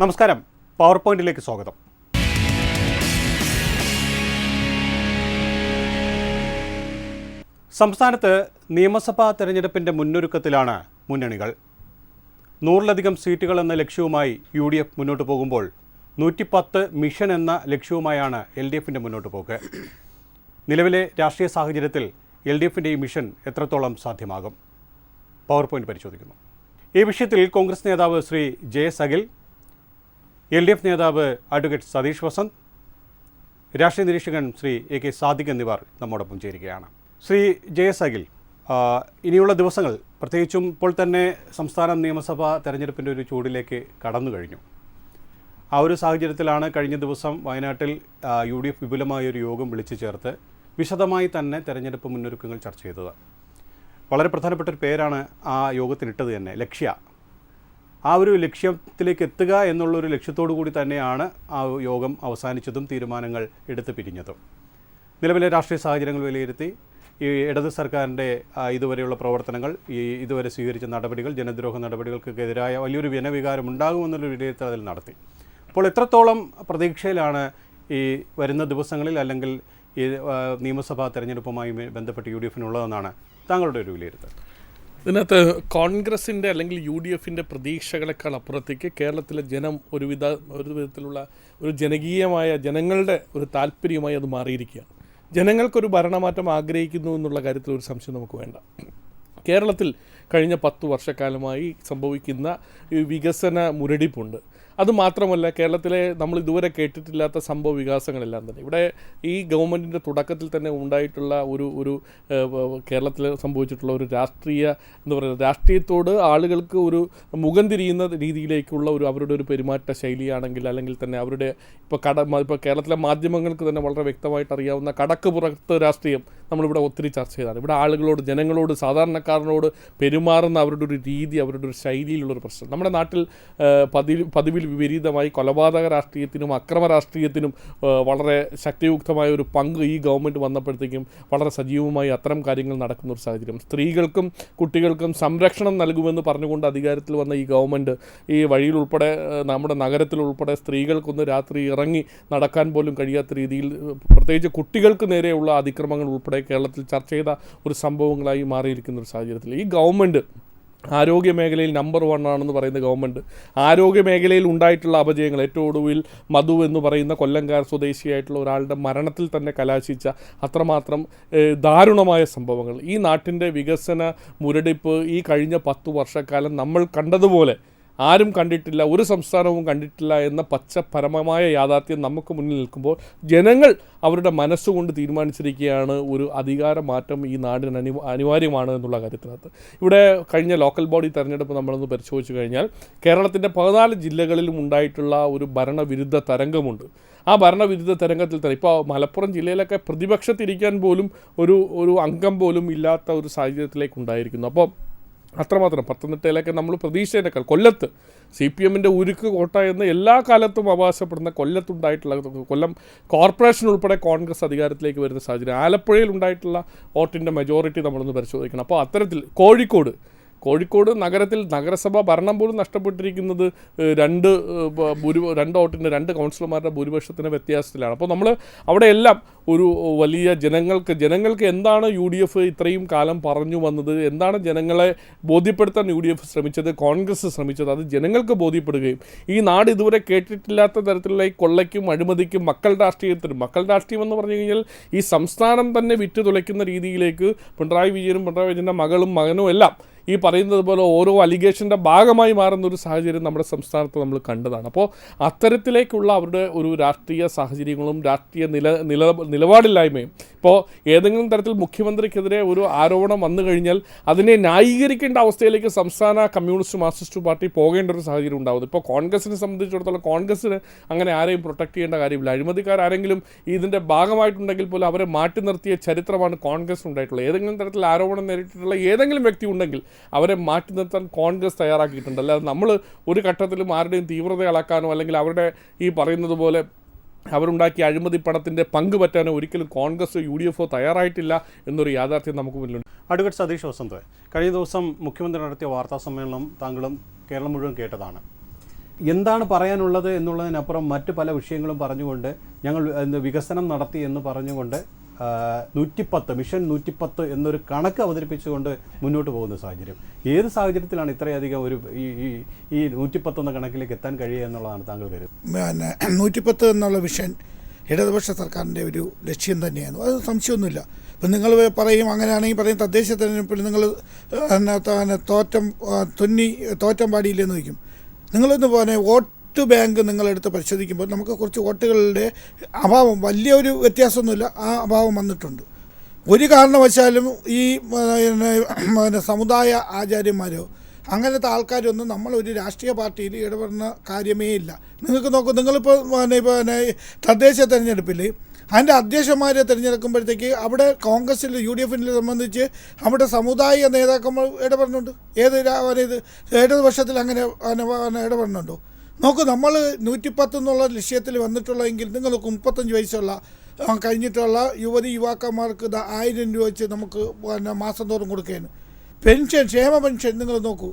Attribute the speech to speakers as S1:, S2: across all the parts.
S1: നമസ്കാരം. പവർ പോയിന്റിലേക്ക് സ്വാഗതം. സംസ്ഥാനത്ത് നിയമസഭാ തെരഞ്ഞെടുപ്പിന്റെ മുന്നൊരുക്കത്തിലാണ് മുന്നണികൾ. നൂറിലധികം സീറ്റുകൾ എന്ന ലക്ഷ്യവുമായി യു ഡി എഫ് മുന്നോട്ട് പോകുമ്പോൾ നൂറ്റിപ്പത്ത് മിഷൻ എന്ന ലക്ഷ്യവുമായാണ് എൽ ഡി എഫിന്റെ മുന്നോട്ട് പോക്ക്. നിലവിലെ രാഷ്ട്രീയ സാഹചര്യത്തിൽ എൽ ഡി എഫിന്റെ ഈ മിഷൻ എത്രത്തോളം സാധ്യമാകും? പവർ പോയിന്റ് പരിശോധിക്കുന്നു. ഈ വിഷയത്തിൽ കോൺഗ്രസ് നേതാവ് Shri J Akhil L D F നേതാവ് അഡ്വക്കേറ്റ് സതീഷ് വസന്ത് രാഷ്ട്രീയ നിരീക്ഷകൻ ശ്രീ എ കെ സാദിഖ് എന്നിവർ നമ്മോടൊപ്പം ചേരുകയാണ്. ശ്രീ ജെ എസ് അഖിൽ ഇനിയുള്ള ദിവസങ്ങൾ പ്രത്യേകിച്ചും ഇപ്പോൾ തന്നെ സംസ്ഥാന നിയമസഭാ തെരഞ്ഞെടുപ്പിന്റെ ഒരു ചൂടിലേക്ക് കടന്നു കഴിഞ്ഞു. ആ ഒരു സാഹചര്യത്തിലാണ് കഴിഞ്ഞ ദിവസം വയനാട്ടിൽ യു ഡി എഫ് വിപുലമായ ഒരു യോഗം വിളിച്ചു ചേർത്ത് വിശദമായി തന്നെ തെരഞ്ഞെടുപ്പ് മുന്നൊരുക്കങ്ങൾ ചർച്ച ചെയ്തത്. വളരെ പ്രധാനപ്പെട്ട ഒരു പേരാണ് ആ യോഗത്തിനിട്ടത് തന്നെ ലക്ഷ്യ. ആ ഒരു ലക്ഷ്യത്തിലേക്ക് എത്തുക എന്നുള്ളൊരു ലക്ഷ്യത്തോടു കൂടി തന്നെയാണ് ആ യോഗം അവസാനിച്ചതും തീരുമാനങ്ങൾ എടുത്തു പിരിഞ്ഞതും. നിലവിലെ രാഷ്ട്രീയ സാഹചര്യങ്ങൾ വിലയിരുത്തി ഈ ഇടത് സർക്കാരിന്റെ ഇതുവരെയുള്ള പ്രവർത്തനങ്ങൾ ഈ ഇതുവരെ സ്വീകരിച്ച നടപടികൾ ജനദ്രോഹ നടപടികൾക്കെതിരായ വലിയൊരു ജനവികാരം ഉണ്ടാകുമെന്നുള്ള വിലയിരുത്തൽ അതിൽ നടത്തി. അപ്പോൾ എത്രത്തോളം പ്രതീക്ഷയിലാണ് ഈ വരുന്ന ദിവസങ്ങളിൽ അല്ലെങ്കിൽ ഈ നിയമസഭാ തെരഞ്ഞെടുപ്പുമായി ബന്ധപ്പെട്ട് യു ഡി എഫിനുള്ളതെന്നാണ് താങ്കളുടെ ഒരു വിലയിരുത്തൽ.
S2: ഇതിനകത്ത് കോൺഗ്രസിന്റെ അല്ലെങ്കിൽ യു ഡി എഫിന്റെ പ്രതീക്ഷകളെക്കാൾ അപ്പുറത്തേക്ക് കേരളത്തിലെ ജനം ഒരുവിധ ഒരു വിധത്തിലുള്ള ഒരു ജനകീയമായ ജനങ്ങളുടെ ഒരു താല്പര്യമായി അത് മാറിയിരിക്കുകയാണ്. ജനങ്ങൾക്കൊരു ഭരണമാറ്റം ആഗ്രഹിക്കുന്നു എന്നുള്ള കാര്യത്തിൽ ഒരു സംശയം നമുക്ക് വേണ്ട. കേരളത്തിൽ കഴിഞ്ഞ പത്ത് വർഷക്കാലമായി സംഭവിക്കുന്ന വികസന മുരടിപ്പുണ്ട്. അതുമാത്രമല്ല കേരളത്തിലെ നമ്മൾ ഇതുവരെ കേട്ടിട്ടില്ലാത്ത സംഭവ വികാസങ്ങളെല്ലാം തന്നെ. ഇവിടെ ഈ ഗവൺമെന്റിന്റെ തുടക്കത്തിൽ തന്നെ ഉണ്ടായിട്ടുള്ള ഒരു ഒരു കേരളത്തിൽ സംഭവിച്ചിട്ടുള്ള ഒരു രാഷ്ട്രീയ എന്ന് പറയുക രാഷ്ട്രീയത്തോട് ആളുകൾക്ക് ഒരു മുഖം തിരിയുന്ന രീതിയിലേക്കുള്ള ഒരു അവരുടെ ഒരു പെരുമാറ്റ ശൈലിയാണെങ്കിൽ അല്ലെങ്കിൽ തന്നെ അവരുടെ ഇപ്പോൾ കട ഇപ്പോൾ കേരളത്തിലെ മാധ്യമങ്ങൾക്ക് തന്നെ വളരെ വ്യക്തമായിട്ട് അറിയാവുന്ന കടക്ക് പുറത്ത് രാഷ്ട്രീയം നമ്മളിവിടെ ഒത്തിരി ചർച്ച ചെയ്താണ്. ഇവിടെ ആളുകളോട് ജനങ്ങളോട് സാധാരണക്കാരനോട് പെരുമാറുന്ന അവരുടെ ഒരു രീതി അവരുടെ ഒരു ശൈലിയിലുള്ളൊരു പ്രശ്നം. നമ്മുടെ നാട്ടിൽ പതിവിൽ പതിവിൽ വിപരീതമായി കൊലപാതക രാഷ്ട്രീയത്തിനും അക്രമ രാഷ്ട്രീയത്തിനും വളരെ ശക്തിയുക്തമായ ഒരു പങ്ക് ഈ ഗവൺമെന്റ് വന്നപ്പോഴത്തേക്കും വളരെ സജീവമായി അത്തരം കാര്യങ്ങൾ നടക്കുന്ന ഒരു സാഹചര്യം. സ്ത്രീകൾക്കും കുട്ടികൾക്കും സംരക്ഷണം നൽകുമെന്ന് പറഞ്ഞുകൊണ്ട് അധികാരത്തിൽ വന്ന ഈ ഗവൺമെന്റ് ഈ വഴിയിൽ ഉൾപ്പെടെ നമ്മുടെ നഗരത്തിലുൾപ്പെടെ സ്ത്രീകൾക്കൊന്ന് രാത്രി ഇറങ്ങി നടക്കാൻ പോലും കഴിയാത്ത രീതിയിൽ പ്രത്യേകിച്ച് കുട്ടികൾക്ക് നേരെയുള്ള അതിക്രമങ്ങൾ ഉൾപ്പെടെ കേരളത്തിൽ ചർച്ച ചെയ്ത ഒരു സംഭവങ്ങളായി മാറിയിരിക്കുന്ന ഒരു സാഹചര്യത്തിൽ ഈ ഗവൺമെന്റ് ആരോഗ്യ മേഖലയിൽ നമ്പർ വൺ ആണെന്ന് പറയുന്ന ഗവൺമെന്റ് ആരോഗ്യ മേഖലയിൽ ഉണ്ടായിട്ടുള്ള അപജയങ്ങൾ. ഏറ്റവും ഒടുവിൽ മധു എന്ന് പറയുന്ന കൊല്ലംകാർ സ്വദേശിയായിട്ടുള്ള ഒരാളുടെ മരണത്തിൽ തന്നെ കലാശിച്ച അത്രമാത്രം ദാരുണമായ സംഭവങ്ങൾ. ഈ നാട്ടിന്റെ വികസന മുരടിപ്പ് ഈ കഴിഞ്ഞ പത്തു വർഷക്കാലം നമ്മൾ കണ്ടതുപോലെ ആരും കണ്ടിട്ടില്ല ഒരു സംസ്ഥാനവും കണ്ടിട്ടില്ല എന്ന പച്ച പരമമായ യാഥാർത്ഥ്യം നമുക്ക് മുന്നിൽ നിൽക്കുമ്പോൾ ജനങ്ങൾ അവരുടെ മനസ്സുകൊണ്ട് തീരുമാനിച്ചിരിക്കുകയാണ് ഒരു അധികാര മാറ്റം ഈ നാടിന് അനി അനിവാര്യമാണ് എന്നുള്ള കാര്യത്തിനകത്ത്. ഇവിടെ കഴിഞ്ഞ ലോക്കൽ ബോഡി തെരഞ്ഞെടുപ്പ് നമ്മളൊന്ന് പരിശോധിച്ചു കഴിഞ്ഞാൽ കേരളത്തിന്റെ പതിനാല് ജില്ലകളിലും ഉണ്ടായിട്ടുള്ള ഒരു ഭരണവിരുദ്ധ തരംഗമുണ്ട്. ആ ഭരണവിരുദ്ധ തരംഗത്തിൽ തന്നെ ഇപ്പോൾ മലപ്പുറം ജില്ലയിലൊക്കെ പ്രതിപക്ഷത്തിരിക്കാൻ പോലും ഒരു ഒരു അംഗം പോലും ഇല്ലാത്ത ഒരു സാഹചര്യത്തിലേക്ക് ഉണ്ടായിരിക്കുന്നു. അപ്പോൾ അത്രമാത്രം പത്തനംതിട്ടയിലൊക്കെ നമ്മൾ പ്രതീക്ഷേനേക്കാൾ കൊല്ലത്ത്. സി പി എമ്മിന്റെ ഉരുക്ക് കോട്ട എന്ന് എല്ലാ കാലത്തും അവകാശപ്പെടുന്ന കൊല്ലത്തുണ്ടായിട്ടുള്ള കൊല്ലം കോർപ്പറേഷൻ ഉൾപ്പെടെ കോൺഗ്രസ് അധികാരത്തിലേക്ക് വരുന്ന സാഹചര്യം. ആലപ്പുഴയിൽ ഉണ്ടായിട്ടുള്ള വോട്ടിന്റെ മെജോറിറ്റി നമ്മളൊന്ന് പരിശോധിക്കണം. അപ്പോൾ അത്തരത്തിൽ കോഴിക്കോട് കോഴിക്കോട് നഗരത്തിൽ നഗരസഭ ഭരണം പോലും നഷ്ടപ്പെട്ടിരിക്കുന്നത് രണ്ട് ഭൂരി രണ്ട് വോട്ടിന്റെ രണ്ട് കൗൺസിലർമാരുടെ ഭൂരിപക്ഷത്തിന്റെ വ്യത്യാസത്തിലാണ്. അപ്പോൾ നമ്മൾ അവിടെയെല്ലാം ഒരു വലിയ ജനങ്ങൾക്ക് ജനങ്ങൾക്ക് എന്താണ് യു ഡി എഫ് ഇത്രയും കാലം പറഞ്ഞു വന്നത്? എന്താണ് ജനങ്ങളെ ബോധ്യപ്പെടുത്താൻ യു ഡി എഫ് ശ്രമിച്ചത്? കോൺഗ്രസ് ശ്രമിച്ചത്? അത് ജനങ്ങൾക്ക് ബോധ്യപ്പെടുകയും. ഈ നാട് ഇതുവരെ കേട്ടിട്ടില്ലാത്ത തരത്തിലുള്ള ഈ കൊള്ളയ്ക്കും അഴിമതിക്കും മക്കൾ രാഷ്ട്രീയത്തിനും മക്കൾ രാഷ്ട്രീയം എന്ന് പറഞ്ഞു കഴിഞ്ഞാൽ ഈ സംസ്ഥാനം തന്നെ വിറ്റു തുലയ്ക്കുന്ന രീതിയിലേക്ക് പിണറായി വിജയനും പിണറായി വിജയന്റെ മകളും മകനും എല്ലാം ഈ പറയുന്നത് പോലെ ഓരോ അലിഗേഷന്റെ ഭാഗമായി മാറുന്ന ഒരു സാഹചര്യം നമ്മുടെ സംസ്ഥാനത്ത് നമ്മൾ കണ്ടതാണ്. അപ്പോൾ അത്തരത്തിലേക്കുള്ള അവരുടെ ഒരു രാഷ്ട്രീയ സാഹചര്യങ്ങളും രാഷ്ട്രീയ നില നില നിലപാടില്ലായ്മയും ഇപ്പോൾ ഏതെങ്കിലും തരത്തിൽ മുഖ്യമന്ത്രിക്കെതിരെ ഒരു ആരോപണം വന്നു കഴിഞ്ഞാൽ അതിനെ ന്യായീകരിക്കേണ്ട അവസ്ഥയിലേക്ക് സംസ്ഥാന കമ്മ്യൂണിസ്റ്റ് മാർക്സിസ്റ്റ് പാർട്ടി പോകേണ്ട ഒരു സാഹചര്യം ഉണ്ടാകുന്നത് ഇപ്പോൾ കോൺഗ്രസിനെ സംബന്ധിച്ചിടത്തോളം കോൺഗ്രസ്സിന് അങ്ങനെ ആരെയും പ്രൊട്ടക്ട് ചെയ്യേണ്ട കാര്യമില്ല. അഴിമതിക്കാരെങ്കിലും ഇതിന്റെ ഭാഗമായിട്ടുണ്ടെങ്കിൽ പോലും അവരെ മാറ്റി നിർത്തിയ ചരിത്രമാണ് കോൺഗ്രസ് ഉണ്ടായിട്ടുള്ളത് ഏതെങ്കിലും തരത്തിൽ ആരോപണം നേരിട്ടിട്ടുള്ള ഏതെങ്കിലും വ്യക്തി ഉണ്ടെങ്കിൽ അവരെ മാറ്റി നിർത്താൻ കോൺഗ്രസ് തയ്യാറാക്കിയിട്ടുണ്ട് അല്ലാതെ നമ്മൾ ഒരു ഘട്ടത്തിലും ആരുടെയും തീവ്രത അളക്കാനോ അല്ലെങ്കിൽ അവരുടെ ഈ പറയുന്നത് പോലെ അവരുണ്ടാക്കിയ അഴിമതി പണത്തിന്റെ പങ്ക് പറ്റാനോ ഒരിക്കലും കോൺഗ്രസ് യു ഡി എഫോ തയ്യാറായിട്ടില്ല എന്നൊരു യാഥാർത്ഥ്യം നമുക്ക് മുന്നിലുണ്ട്.
S1: അഡ്വക്കേറ്റ് സതീഷ് വസന്ത് കഴിഞ്ഞ ദിവസം മുഖ്യമന്ത്രി നടത്തിയ വാർത്താ സമ്മേളനം താങ്കളും കേരളം മുഴുവൻ കേട്ടതാണ്. എന്താണ് പറയാനുള്ളത് എന്നുള്ളതിനപ്പുറം മറ്റ് പല വിഷയങ്ങളും പറഞ്ഞുകൊണ്ട് ഞങ്ങൾ വികസനം നടത്തി എന്ന് പറഞ്ഞുകൊണ്ട് നൂറ്റിപ്പത്ത് മിഷൻ നൂറ്റിപ്പത്ത് എന്നൊരു കണക്ക് അവതരിപ്പിച്ചുകൊണ്ട് മുന്നോട്ട് പോകുന്ന സാഹചര്യം. ഏത് സാഹചര്യത്തിലാണ് ഇത്രയധികം ഒരു ഈ ഈ നൂറ്റിപ്പത്ത് എന്ന കണക്കിലേക്ക് എത്താൻ കഴിയുക എന്നുള്ളതാണ് താങ്കൾ കരുതുന്നത്?
S3: നൂറ്റിപ്പത്ത് എന്നുള്ള മിഷൻ ഇടതുപക്ഷ സർക്കാരിന്റെ ഒരു ലക്ഷ്യം തന്നെയാണ് അത് സംശയമൊന്നുമില്ല. ഇപ്പം നിങ്ങൾ പറയും അങ്ങനെയാണെങ്കിൽ പറയും തദ്ദേശ തെരഞ്ഞെടുപ്പിൽ നിങ്ങൾ തോറ്റം തുന്നി തോറ്റം പാടിയില്ലെന്ന് ചോദിക്കും. നിങ്ങളൊന്ന് പോലെ വോട്ട് ബാങ്ക് നിങ്ങളെടുത്ത് പരിശോധിക്കുമ്പോൾ നമുക്ക് കുറച്ച് വോട്ടുകളുടെ അഭാവം വലിയൊരു വ്യത്യാസമൊന്നുമില്ല. ആ അഭാവം വന്നിട്ടുണ്ട്. ഒരു കാരണവശാലും ഈ പിന്നെ, സമുദായ ആചാര്യന്മാരോ അങ്ങനത്തെ ആൾക്കാരൊന്നും ഒരു രാഷ്ട്രീയ പാർട്ടിയിൽ ഇടപെടുന്ന കാര്യമേ ഇല്ല. നിങ്ങൾക്ക് നോക്കൂ നിങ്ങളിപ്പോൾ പിന്നെ തദ്ദേശ തെരഞ്ഞെടുപ്പിൽ അതിന്റെ അധ്യക്ഷന്മാരെ തിരഞ്ഞെടുക്കുമ്പോഴത്തേക്ക് അവിടെ കോൺഗ്രസിൽ യു ഡി എഫിനെ സംബന്ധിച്ച് അവിടെ സമുദായ നേതാക്കന്മാർ ഇടപെടുന്നുണ്ട്. ഏത് ഇത് ഇടതുപക്ഷത്തിൽ അങ്ങനെ ഇടപെടുന്നുണ്ടോ? നോക്കൂ നമ്മൾ നൂറ്റിപ്പത്ത് എന്നുള്ള ലക്ഷ്യത്തിൽ വന്നിട്ടുള്ളതെങ്കിൽ നിങ്ങൾക്ക് മുപ്പത്തഞ്ച് വയസ്സുള്ള കഴിഞ്ഞിട്ടുള്ള യുവതി യുവാക്കന്മാർക്ക് ആയിരം രൂപ വെച്ച് നമുക്ക് പിന്നെ മാസം തോറും കൊടുക്കുകയാണ് പെൻഷൻ ക്ഷേമ പെൻഷൻ നിങ്ങൾ നോക്കൂ.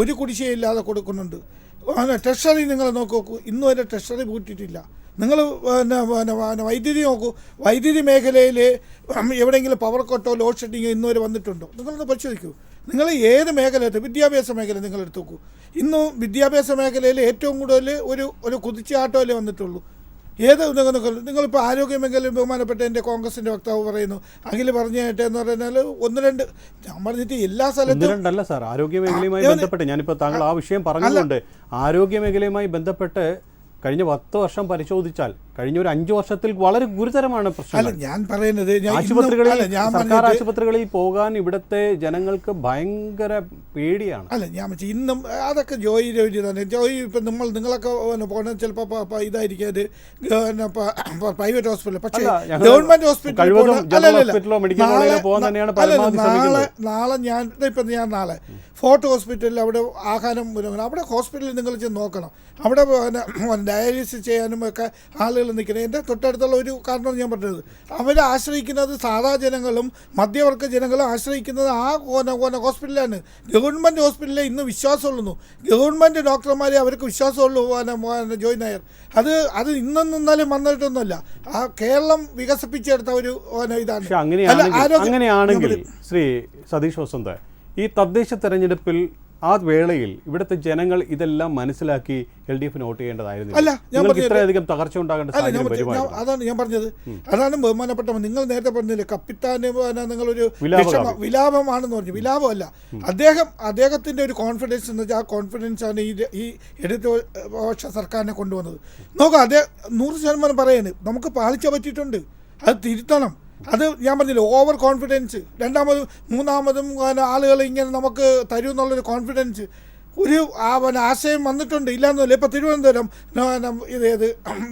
S3: ഒരു കുടിശ്ശികയില്ലാതെ കൊടുക്കുന്നുണ്ട്. ട്രഷറി നിങ്ങൾ നോക്കൂ. ഇന്ന് വരെ ട്രഷറി പൂട്ടിയിട്ടില്ല. നിങ്ങൾ പിന്നെ വൈദ്യുതി നോക്കൂ. വൈദ്യുതി മേഖലയിൽ എവിടെയെങ്കിലും പവർ കട്ടോ ലോഡ് ഷെഡിങ്ങോ ഇന്നുവരെ വന്നിട്ടുണ്ടോ? നിങ്ങളൊന്ന് പരിശോധിക്കൂ. നിങ്ങൾ ഏത് മേഖല വിദ്യാഭ്യാസ മേഖല നിങ്ങൾ എടുത്തു നോക്കൂ. ഇന്ന് വിദ്യാഭ്യാസ മേഖലയിൽ ഏറ്റവും കൂടുതൽ ഒരു ഒരു കുതിച്ചാട്ടമല്ലേ വന്നിട്ടുള്ളൂ. ഏത് നിങ്ങൾ നിങ്ങളിപ്പോൾ ആരോഗ്യ മേഖലയിൽ ബഹുമാനപ്പെട്ട എന്റെ കോൺഗ്രസിന്റെ വക്താവ് പറയുന്നു. അഖിൽ പറഞ്ഞു കേട്ടെ എന്ന് പറഞ്ഞാൽ ഒന്ന് രണ്ട് ഞാൻ പറഞ്ഞിട്ട് എല്ലാ സ്ഥലത്തും
S1: രണ്ടല്ല സാർ ആരോഗ്യ മേഖലയുമായി ബന്ധപ്പെട്ട് ഞാനിപ്പോൾ താങ്കൾ ആ വിഷയം പറഞ്ഞുകൊണ്ട് ആരോഗ്യ മേഖലയുമായി ബന്ധപ്പെട്ട് കഴിഞ്ഞ പത്ത് വർഷം പരിശോധിച്ചാൽ കഴിഞ്ഞ ഒരു അഞ്ചു വർഷത്തിൽ വളരെ ഗുരുതരമാണ് പ്രശ്നം
S3: ഞാൻ പറയുന്നത്
S1: ആശുപത്രികളിൽ സർക്കാർ ആശുപത്രികളിൽ പോകാൻ ഇവിടുത്തെ ജനങ്ങൾക്ക് ഭയങ്കര പേടിയാണ്.
S3: അല്ല ഞാൻ ഇന്നും അതൊക്കെ ജോയി ജോലി തന്നെ. ജോയി ഇപ്പം നമ്മൾ നിങ്ങളൊക്കെ പോകുന്നത് ചിലപ്പോൾ ഇതായിരിക്കും അത് പ്രൈവറ്റ് ഹോസ്പിറ്റൽ പക്ഷേ ഗവൺമെന്റ്
S1: ഹോസ്പിറ്റലിൽ
S3: നാളെ നാളെ ഞാൻ ഇപ്പം ഞാൻ നാളെ ഫോർട്ട് ഹോസ്പിറ്റലിൽ അവിടെ ആഹാരം അവിടെ ഹോസ്പിറ്റലിൽ നിങ്ങൾ ചെന്ന് നോക്കണം. അവിടെ ഡയാലിസിസ് ചെയ്യാനും ഒക്കെ ആളുകൾ നിൽക്കുന്നത്. എന്റെ തൊട്ടടുത്തുള്ള ഒരു കാരണം ഞാൻ പറഞ്ഞത്. അവരെ ആശ്രയിക്കുന്നത് സാധാ ജനങ്ങളും മധ്യവർഗ ജനങ്ങളും ആശ്രയിക്കുന്നത് ആ കോന കോന ഹോസ്പിറ്റലാണ് ഗവൺമെന്റ് ഹോസ്പിറ്റലിൽ ഇന്ന് വിശ്വാസമുള്ളൂ. ഗവൺമെന്റ് ഡോക്ടർമാരെ അവർക്ക് വിശ്വാസമുള്ളൂ പോകാനും ജോയിൻ ജോയ് നായർ. അത് അത് ഇന്നൊന്നും നിന്നാലും വന്നിട്ടൊന്നുമല്ല ആ കേരളം വികസിപ്പിച്ചെടുത്ത ഒരു ഇതാണ്.
S1: അങ്ങനെയാണെങ്കിൽ ശ്രീ സതീഷ് വസന്ത് ഈ തദ്ദേശ തെരഞ്ഞെടുപ്പിൽ ആ വേളയിൽ ഇവിടുത്തെ ജനങ്ങൾ ഇതെല്ലാം മനസ്സിലാക്കി എൽ ഡി എഫിന് വോട്ട് ചെയ്യേണ്ടതായിരുന്നു.
S3: അല്ല, ഞാൻ
S1: ഇത്രയധികം തകർച്ച ഉണ്ടാകേണ്ട
S3: അതാണ് ഞാൻ പറഞ്ഞത്. അതാണ് ബഹുമാനപ്പെട്ട നിങ്ങൾ നേരത്തെ പറഞ്ഞില്ലേ കപ്പിത്താന് നിങ്ങളൊരു. വിഷമ- വിലാപമാണെന്ന് പറഞ്ഞു. വിലാപമല്ല. അദ്ദേഹം അദ്ദേഹത്തിന്റെ ഒരു കോൺഫിഡൻസ് എന്ന് വെച്ചാൽ ആ കോൺഫിഡൻസ് ആണ് ഈ ഈ ഇടതുപക്ഷ സർക്കാരിനെ കൊണ്ടുവന്നത്. നോക്കാം അദ്ദേഹം നൂറ് ശതമാനം പറയാണ്. നമുക്ക് പാളിച്ച പറ്റിയിട്ടുണ്ട്. അത് തിരുത്തണം. അത് ഞാൻ പറഞ്ഞില്ല ഓവർ കോൺഫിഡൻസ് രണ്ടാമതും മൂന്നാമതും ആളുകൾ ഇങ്ങനെ നമുക്ക് തരും എന്നുള്ളൊരു കോൺഫിഡൻസ് ഒരു ആശയം വന്നിട്ടുണ്ട് ഇല്ലാന്നല്ല ഇപ്പോൾ തിരുവനന്തപുരം ഇത് ഏത്